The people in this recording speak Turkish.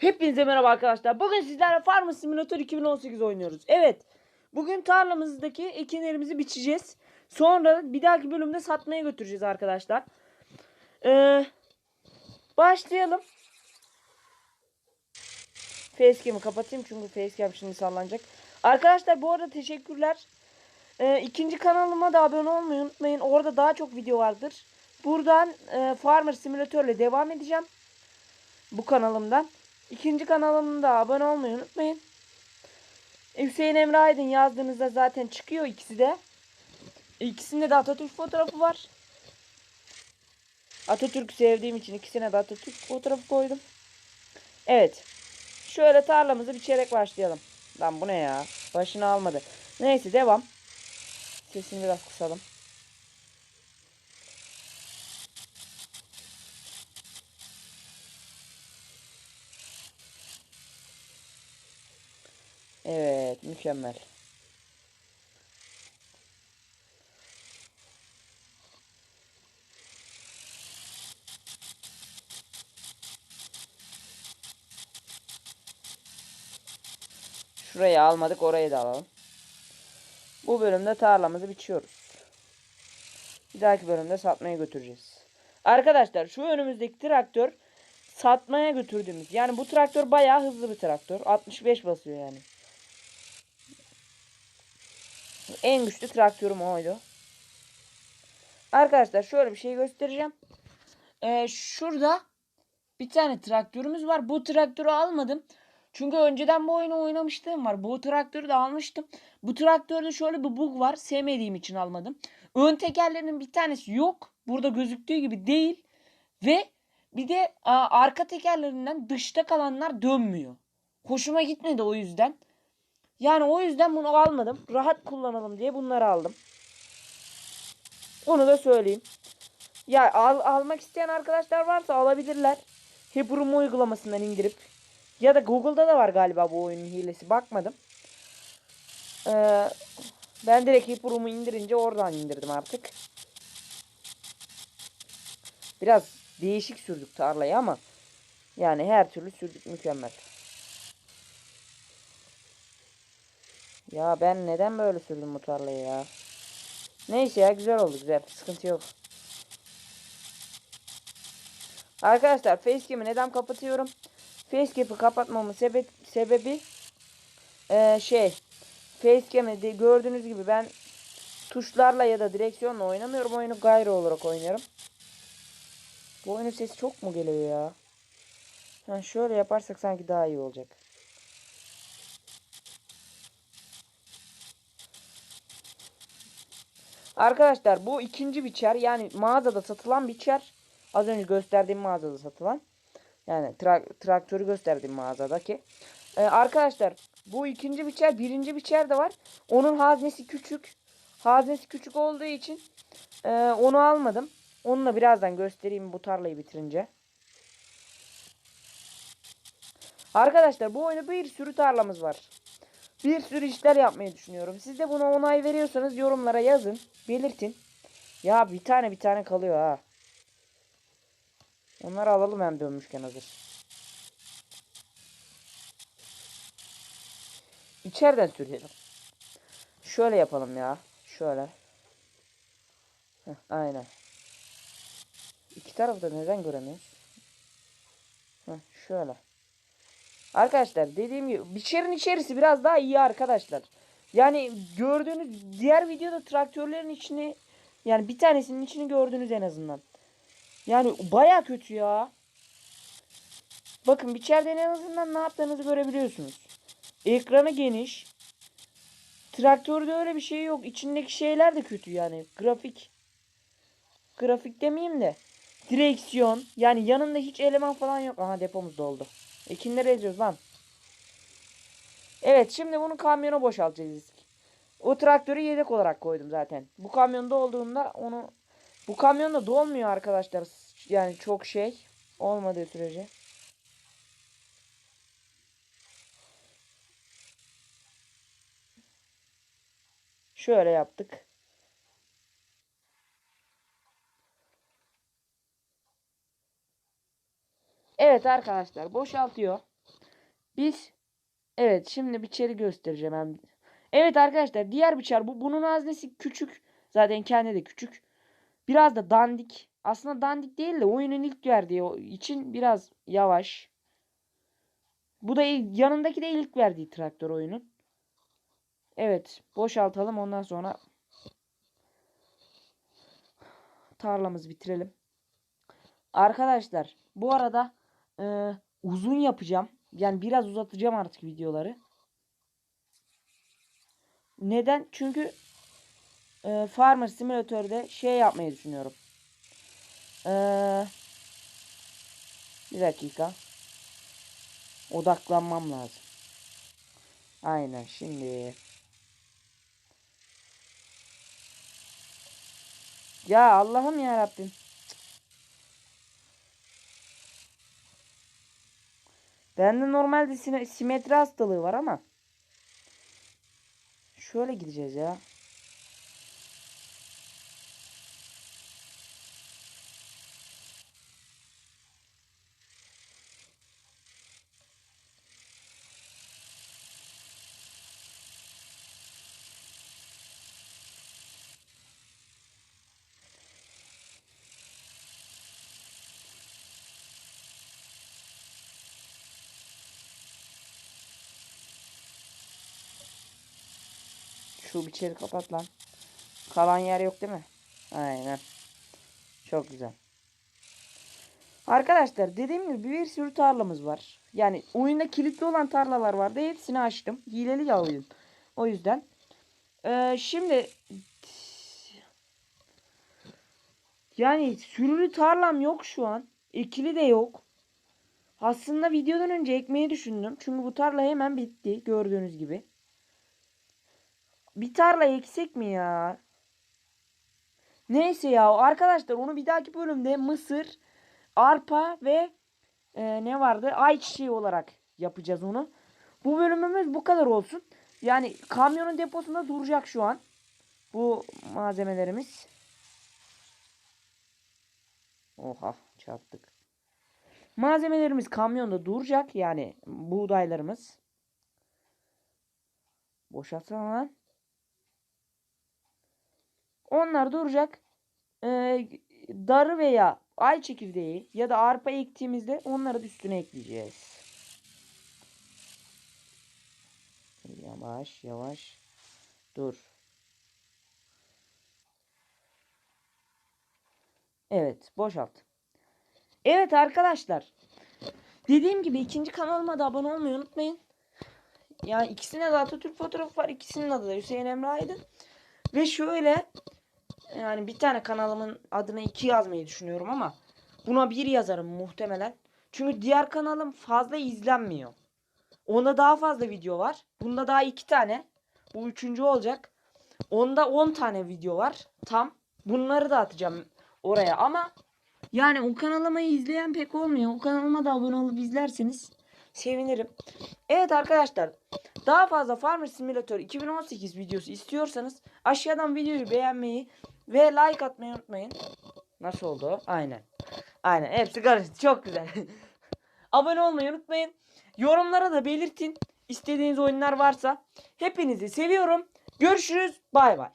Hepinize merhaba arkadaşlar. Bugün sizlerle Farm Simulator 2018 oynuyoruz. Evet. Bugün tarlamızdaki ekinlerimizi biçeceğiz. Sonra bir dahaki bölümde satmaya götüreceğiz arkadaşlar. Ee, başlayalım. Facecam'ı kapatayım çünkü facecam şimdi sallanacak. Arkadaşlar bu arada teşekkürler. Ee, ikinci kanalıma da abone olmayı unutmayın. Orada daha çok video vardır. Buradan e, Farmer Simulator ile devam edeceğim. Bu kanalımdan. İkinci kanalımda abone olmayı unutmayın. Hüseyin Emre Aydın yazdığınızda zaten çıkıyor ikisi de. İkisinde de Atatürk fotoğrafı var. Atatürk'ü sevdiğim için ikisine de Atatürk fotoğrafı koydum. Evet. Şöyle tarlamızı biçerek başlayalım. Lan bu ne ya? Başını almadı. Neyse devam. Sesini biraz kısalım. Evet, mükemmel. Şurayı almadık, orayı da alalım. Bu bölümde tarlamızı biçiyoruz. Bir dahaki bölümde satmaya götüreceğiz. Arkadaşlar şu önümüzdeki traktör satmaya götürdüğümüz. Yani bu traktör bayağı hızlı bir traktör. 65 basıyor yani. En güçlü traktörüm oydu. Arkadaşlar şöyle bir şey göstereceğim. Ee, şurada bir tane traktörümüz var. Bu traktörü almadım. Çünkü önceden bu oyunu oynamıştım var. Bu traktörü de almıştım. Bu traktörde şöyle bir bug var. Sevmediğim için almadım. Ön tekerlerinin bir tanesi yok. Burada gözüktüğü gibi değil. Ve bir de a, arka tekerlerinden dışta kalanlar dönmüyor. Hoşuma gitmedi o yüzden. Yani o yüzden bunu almadım. Rahat kullanalım diye bunları aldım. Onu da söyleyeyim. Ya al, almak isteyen arkadaşlar varsa alabilirler. Hebrum uygulamasından indirip. Ya da Google'da da var galiba bu oyunun hilesi. Bakmadım. Ee, ben direkt Hebrum'u indirince oradan indirdim artık. Biraz değişik sürdük tarlayı ama yani her türlü sürdük mükemmel. Ya ben neden böyle sürdüm bu tarlayı ya? Neyse ya güzel oldu güzel. Sıkıntı yok. Arkadaşlar facecam'i neden kapatıyorum? Facecam'i kapatmamın sebep, sebebi eee, şey Facecam'i gördüğünüz gibi ben tuşlarla ya da direksiyonla oynamıyorum. Oyunu gayri olarak oynuyorum. Bu oyunun sesi çok mu geliyor ya? Ha, şöyle yaparsak sanki daha iyi olacak. Arkadaşlar bu ikinci biçer yani mağazada satılan biçer. Az önce gösterdiğim mağazada satılan. Yani tra- traktörü gösterdiğim mağazadaki. Ee, arkadaşlar bu ikinci biçer birinci biçer de var. Onun haznesi küçük. Haznesi küçük olduğu için e, onu almadım. Onu da birazdan göstereyim bu tarlayı bitirince. Arkadaşlar bu oyunda bir sürü tarlamız var. Bir sürü işler yapmayı düşünüyorum. Siz de buna onay veriyorsanız yorumlara yazın. Belirtin. Ya bir tane bir tane kalıyor ha. Onları alalım hem dönmüşken hazır. İçeriden sürelim. Şöyle yapalım ya. Şöyle. Heh, aynen. İki tarafı da neden göremiyoruz? Heh, şöyle. Arkadaşlar dediğim gibi biçerin içerisi biraz daha iyi arkadaşlar. Yani gördüğünüz diğer videoda traktörlerin içini yani bir tanesinin içini gördünüz en azından. Yani baya kötü ya. Bakın biçerden en azından ne yaptığınızı görebiliyorsunuz. Ekranı geniş. Traktörde öyle bir şey yok. İçindeki şeyler de kötü yani. Grafik. Grafik demeyeyim de. Direksiyon. Yani yanında hiç eleman falan yok. Aha depomuz doldu. E kimleri eziyoruz lan? Evet şimdi bunu kamyona boşaltacağız. O traktörü yedek olarak koydum zaten. Bu kamyonda olduğunda onu bu kamyonda dolmuyor arkadaşlar. Yani çok şey olmadığı sürece. Şöyle yaptık. Evet arkadaşlar boşaltıyor. Biz evet şimdi biçeri göstereceğim. Evet arkadaşlar diğer biçer bu. Bunun haznesi küçük. Zaten kendi de küçük. Biraz da dandik. Aslında dandik değil de oyunun ilk verdiği için biraz yavaş. Bu da il- yanındaki de ilk verdiği traktör oyunun. Evet boşaltalım ondan sonra tarlamızı bitirelim. Arkadaşlar bu arada e, uzun yapacağım. Yani biraz uzatacağım artık videoları. Neden? Çünkü e, Farmer Simulator'da şey yapmayı düşünüyorum. E, bir dakika. Odaklanmam lazım. Aynen şimdi. Ya Allah'ım ya Rabbim. Bende normalde simetri hastalığı var ama. Şöyle gideceğiz ya. Şu biçeri kapat lan. Kalan yer yok değil mi? Aynen. Çok güzel. Arkadaşlar dediğim gibi bir sürü tarlamız var. Yani oyunda kilitli olan tarlalar vardı. Hepsini açtım. Hileli ya. O yüzden. Ee, şimdi yani sürülü tarlam yok şu an. Ekili de yok. Aslında videodan önce ekmeği düşündüm. Çünkü bu tarla hemen bitti. Gördüğünüz gibi. Bir tarla eksik mi ya? Neyse ya arkadaşlar onu bir dahaki bölümde mısır, arpa ve e, ne vardı? Ayçiçeği olarak yapacağız onu. Bu bölümümüz bu kadar olsun. Yani kamyonun deposunda duracak şu an. Bu malzemelerimiz. Oha çarptık. Malzemelerimiz kamyonda duracak. Yani buğdaylarımız. Boşaltsana lan. Onlar duracak. Ee, darı veya ay çekirdeği ya da arpa ektiğimizde onları da üstüne ekleyeceğiz. Yavaş yavaş. Dur. Evet boşalt. Evet arkadaşlar. Dediğim gibi ikinci kanalıma da abone olmayı unutmayın. Yani ikisine de Atatürk fotoğrafı var. İkisinin adı da Hüseyin Emre Aydın. Ve şöyle yani bir tane kanalımın adına iki yazmayı düşünüyorum ama buna bir yazarım muhtemelen. Çünkü diğer kanalım fazla izlenmiyor. Onda daha fazla video var. Bunda daha iki tane. Bu üçüncü olacak. Onda on tane video var. Tam. Bunları da atacağım oraya ama yani o kanalıma izleyen pek olmuyor. O kanalıma da abone olup izlerseniz sevinirim. Evet arkadaşlar daha fazla Farmer Simulator 2018 videosu istiyorsanız aşağıdan videoyu beğenmeyi ve like atmayı unutmayın. Nasıl oldu? Aynen. Aynen hepsi karıştı. Çok güzel. Abone olmayı unutmayın. Yorumlara da belirtin. İstediğiniz oyunlar varsa. Hepinizi seviyorum. Görüşürüz. Bay bay.